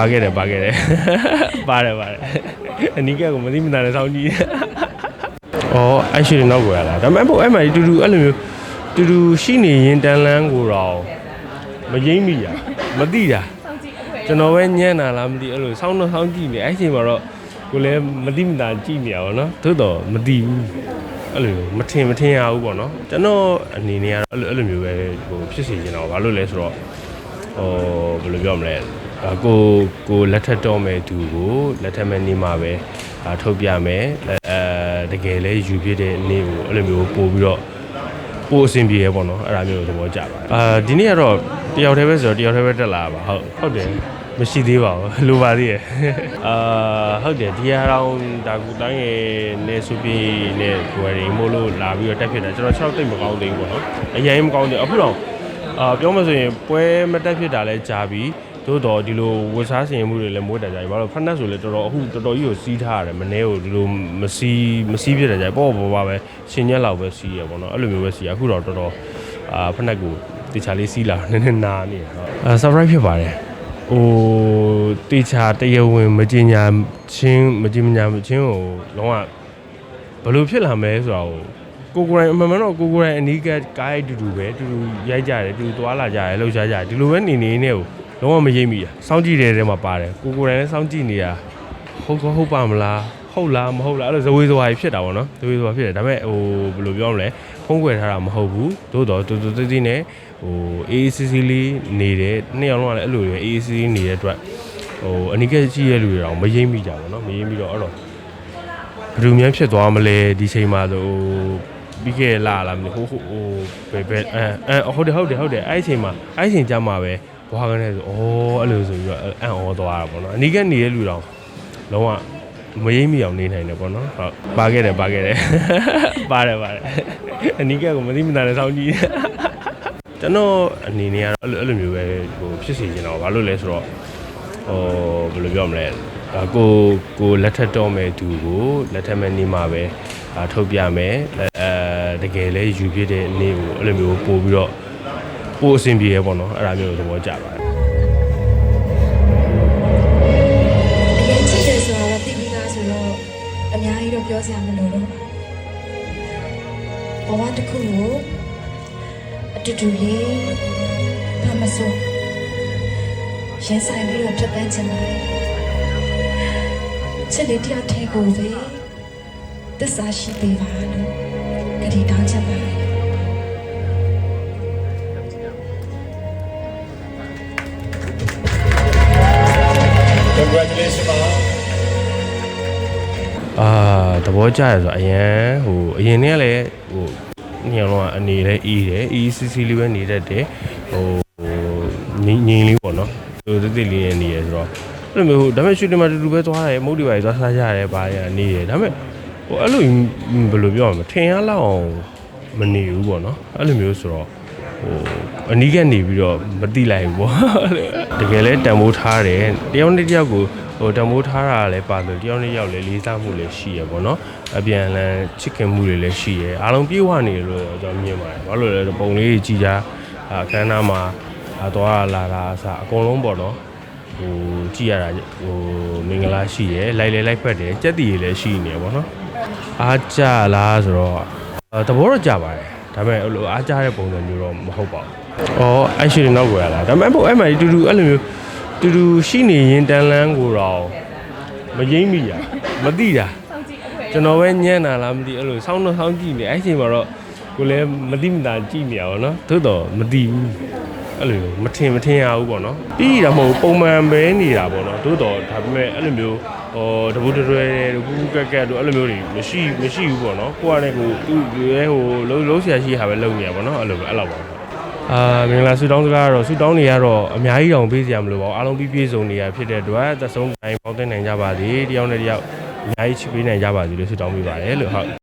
ပါခဲ့တယ်ပါခဲ့တယ်ပါတယ်ပါတယ်အနီးကကိုမသိမသာနဲ့စောင်းကြည့်အော်အဲ့ရှိတယ်နောက်ကိုရလားဒါပေမဲ့ဘုအဲ့မှာတူတူအဲ့လိုမျိုးတူတူရှိနေရင်တန်လန်းကိုတော့မရင်းမိရမသိတာကျွန်တော်ပဲညံ့တာလားမသိအဲ့လိုစောင်းတော့စောင်းကြည့်နေအဲ့ချိန်မှာတော့ကိုလည်းမသိမသာကြည့်နေရပါတော့သို့တော့မသိဘူးအဲ့လိုမထင်မထင်ရဘူးပေါ့နော်ကျွန်တော်အနေနဲ့ကတော့အဲ့လိုအဲ့လိုမျိုးပဲဟိုဖြစ်စီနေတာဘာလို့လဲဆိုတော့ဟိုဘယ်လိုပြောမလဲ အာကိုကိုလက်ထက်တော့မဲ့သူကိုလက်ထက်မဲ့နေမှာပဲအာထုတ်ပြမယ်အဲတကယ်လဲယူပြတဲ့နေ့ကိုအဲ့လိုမျိုးပို့ပြီးတော့ပို့အဆင်ပြေရပေါ့နော်အဲ့ဒါမျိုးသဘောကျပါတယ်အာဒီနေ့ကတော့တယောက်တည်းပဲဆိုတော့တယောက်တည်းပဲတက်လာပါဟုတ်ဟုတ်တယ်မရှိသေးပါဘူးလိုပါသေးရဲ့အာဟုတ်တယ်ဒီဟာတော့ဒါကူတိုင်းရဲ့နေစုပြီးနဲ့ကိုယ်ရင်မို့လို့လာပြီးတော့တက်ဖြစ်တာကျွန်တော်6တိတ်မကောင်းသေးဘူးပေါ့နော်အရင်မကောင်းသေးအခုတော့အာပြောမှဆိုရင်ပွဲမတက်ဖြစ်တာလဲကြာပြီ သို့တော့ဒီလိုဝတ်စားဆင်ရမှုတွေလည်းမွေးတာကြာပြီဘာလို့ဖက်နက်ဆိုလဲတော်တော်အခုတော်တော်ကြီးကိုစီးထားရတယ်မနေ့ကိုဒီလိုမစီးမစီးဖြစ်တာကြာပြီပေါ့ပေါ့ပါပဲရှင်ညက်လောက်ပဲစီးရပေါ့နော်အဲ့လိုမျိုးပဲစီးရအခုတော့တော်တော်အာဖက်နက်ကိုတေချာလေးစီးလာနည်းနည်းနာနေဟုတ်အာ surprise ဖြစ်ပါတယ်ဟိုတေချာတရဝင်မကြင်ညာချင်းမကြင်ညာချင်းကိုလုံးဝဘယ်လိုဖြစ်လာမလဲဆိုတော့ကိုကိုယ်တိုင်အမှန်မှန်တော့ကိုကိုယ်တိုင်အနီးကကားရိုက်တူတူပဲတူတူရိုက်ကြတယ်တူတူသွားလာကြတယ်လှုပ်ရှားကြတယ်ဒီလိုပဲနေနေနဲ့ကို လုံးဝမရိပ်မိတာစောင့်ကြည့်တဲ့ထဲမှာပါတယ်ကိုကိုယ်တိုင်လည်းစောင့်ကြည့်နေတာဟုတ်ကောဟုတ်ပါမလားဟုတ်လားမဟုတ်လားအဲ့လိုဇဝေဇဝါကြီးဖြစ်တာပေါ့နော်ဇဝေဇဝါဖြစ်တယ်ဒါပေမဲ့ဟိုဘယ်လိုပြောမလဲဖုံးကွယ်ထားတာမဟုတ်ဘူးသို့တော့တူတူတိတိနဲ့ဟို AACC လေးနေတယ်နှစ်ယောက်လုံးကလည်းအဲ့လိုပဲ AACC နေတဲ့အတွက်ဟိုအနီးကရှိရဲ့လူတွေတော့မရိပ်မိကြဘူးเนาะမရိပ်မိတော့အဲ့တော့ ဘယ်လိုများဖြစ်သွားမလဲဒီချိန်မှာဆိုပြီးခဲ့လာလာမလို့ဟိုဟိုဟိုဘယ်ဘယ်အဲအဲဟုတ်တယ်ဟုတ်တယ်ဟုတ်တယ်အဲ့ဒီချိန်မှာအဲ့ဒီချိန်ကြမှာပဲ ဘွားကနေဆိုဩအဲ့လိုဆိုပြီးတော့အံ့ဩသွားတာပေါ့နော်အနီးကနေတဲ့လူတော့လုံးဝမရိမ့်မိအောင်နေနိုင်တယ်ပေါ့နော်ဟုတ်ပါခဲ့တယ်ပါခဲ့တယ်ပါတယ်ပါတယ်အနီးကကိုမသိမသာနဲ့စောင်းကြည့်ကျွန်တော်အနေနဲ့ကတော့အဲ့လိုအဲ့လိုမျိုးပဲဟိုဖြစ်စီနေတာဘာလို့လဲဆိုတော့ဟိုဘယ်လိုပြောမလဲဒါကိုကိုလက်ထက်တော့မဲ့သူကိုလက်ထက်မဲ့နေမှာပဲဒါထုတ်ပြမယ်အဲတကယ်လဲယူပြတဲ့နေ့ကိုအဲ့လိုမျိုးပို့ပြီးတော့ ပို့အဆင်ပြေရပေါ့နော်အဲ့ဒါမျိုးသဘောကျပါတယ်အရင်ချစ်တယ်ဆိုတော့တိပြီးသားဆိုတော့အများကြီးတော့ပြောစရာမလိုတော့ဘဝတစ်ခုကိုအတူတူလေးဘာမဆိုရင်ဆိုင်ပြီးတော့ဖြတ်တန်းချင်ပါတယ်ချစ်လေးတယောက်တည်းကိုပဲသစ္စာရှိပေးပါလို့ကတိတောင်းချင်ပါ အာသဘောကျရဆိုအရင်ဟိုအရင်နေ့ကလည်းဟိုညောင်တော့အနေလဲအေးတယ်အေးစီစီလေးပဲနေတတ်တယ်ဟိုငိမ့်ငိမ့်လေးပေါ့နော်ဟိုတိတိလေးနေရဆိုတော့အဲ့လိုမျိုးဟိုဒါပေမဲ့ရှူတင်မှာတူတူပဲသွားတယ်မုတ်တွေပါသွားစားကြရတယ်ပါရနေရဒါပေမဲ့ဟိုအဲ့လိုဘယ်လိုပြောရမလဲထင်ရလောက်အောင်မနေဘူးပေါ့နော်အဲ့လိုမျိုးဆိုတော့ဟို အနီးကနေပြီးတော့မတိလိုက်ဘူးပေါ့တကယ်လဲတန်ဖိုးထားတယ်တယောက်နဲ့တယောက်ကိုဟိုတန်ဖိုးထားတာလည်းပါလို့တယောက်နဲ့တယောက်လည်းလေးစားမှုလည်းရှိရပေါ့နော်အပြန်အလှန်ချစ်ခင်မှုတွေလည်းရှိရအားလုံးပြေဝနေတယ်လို့ကျွန်တော်မြင်ပါတယ်ဘာလို့လဲဆိုတော့ပုံလေးကြီးကြအခမ်းအနားမှာအသွားလာတာအစားအကုန်လုံးပေါ့နော်ဟိုကြည့်ရတာဟိုမင်္ဂလာရှိရယ်လိုက်လေလိုက်ဖက်တယ်ကြက်တီရယ်လည်းရှိနေရယ်ပေါ့နော်အားကြလားဆိုတော့အာသဘောတော့ကြပါတယ် ဒါပေမဲ့အဲ့လိုအားကြတဲ့ပုံစံမျိုးတော့မဟုတ်ပါဘူး။အော်အဲ့ရှိတယ်နောက်ကိုရလားဒါပေမဲ့ဘုအဲ့မှာတူတူအဲ့လိုမျိုးတူတူရှိနေရင်တန်လန်းကိုတော့မရင်းမိရမသိတာကျွန်တော်ပဲညံ့တာလားမသိအဲ့လိုစောင်းတော့စောင်းကြည့်နေအဲ့ချိန်မှာတော့ကိုလည်းမသိမသာကြည့်နေရပါတော့သို့တော့မသိဘူး အဲ့လိုမထင်မထင်ရဘူးပေါ့နော်ပြီးတာမဟုတ်ပုံမှန်ပဲနေတာပေါ့နော်သို့တော့ဒါပေမဲ့အဲ့လိုမျိုးဟောတပူတရွဲတပူကက်ကက်တို့အဲ့လိုမျိုးတွေမရှိမရှိဘူးပေါ့နော်ကိုကလည်းကိုသူ့ရဲဟိုလုံးလုံးဆရာရှိဟာပဲလုပ်နေရပါတော့အဲ့လိုပဲအဲ့လောက်ပါအာမင်္ဂလာဆုတောင်းစကားကတော့ဆုတောင်းနေရတော့အများကြီးတောင်ပေးစရာမလိုပါဘူးအားလုံးပြီးပြည့်စုံနေရဖြစ်တဲ့အတွက်သက်ဆုံးတိုင်းပေါင်းတင်နိုင်ကြပါစေတယောက်နဲ့တယောက်အများကြီးချစ်ပေးနိုင်ကြပါစေလို့ဆုတောင်းပေးပါတယ်လို့ဟုတ်